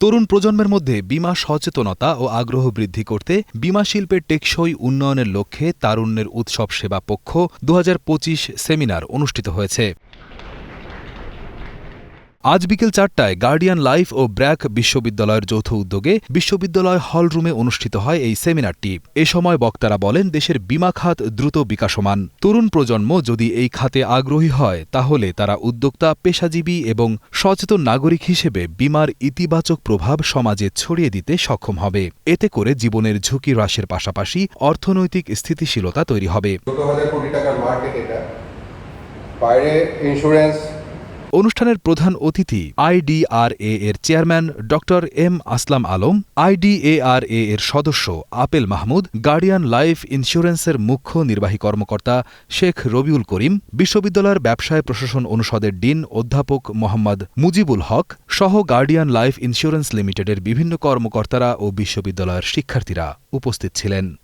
তরুণ প্রজন্মের মধ্যে বিমা সচেতনতা ও আগ্রহ বৃদ্ধি করতে বিমা শিল্পের টেকসই উন্নয়নের লক্ষ্যে তারুণ্যের উৎসব সেবা পক্ষ দুহাজার পঁচিশ সেমিনার অনুষ্ঠিত হয়েছে। আজ বিকেল চারটায় গার্ডিয়ান লাইফ ও ব্র্যাক বিশ্ববিদ্যালয়ের যৌথ উদ্যোগে বিশ্ববিদ্যালয় হলরুমে অনুষ্ঠিত হয় এই সেমিনারটি। এ সময় বক্তারা বলেন, দেশের বিমা খাত দ্রুত বিকাশমান। তরুণ প্রজন্ম যদি এই খাতে আগ্রহী হয়, তাহলে তারা উদ্যোক্তা, পেশাজীবী এবং সচেতন নাগরিক হিসেবে বিমার ইতিবাচক প্রভাব সমাজে ছড়িয়ে দিতে সক্ষম হবে। এতে করে জীবনের ঝুঁকি হ্রাসের পাশাপাশি অর্থনৈতিক স্থিতিশীলতা তৈরি হবে। বাইরে ইন্স্যুরেন্স অনুষ্ঠানের প্রধান অতিথি আইডিআরএ এর চেয়ারম্যান ড এম আসলাম আলম, আইডিএআরএ এর সদস্য আপেল মাহমুদ, গার্ডিয়ান লাইফ ইন্স্যুরেন্সের মুখ্য নির্বাহী কর্মকর্তা শেখ রবিউল করিম, বিশ্ববিদ্যালয়ের ব্যবসায় প্রশাসন অনুষদের ডিন অধ্যাপক মোহাম্মদ মুজিবুল হক সহ গার্ডিয়ান লাইফ ইন্স্যুরেন্স লিমিটেডের বিভিন্ন কর্মকর্তারা ও বিশ্ববিদ্যালয়ের শিক্ষার্থীরা উপস্থিত ছিলেন।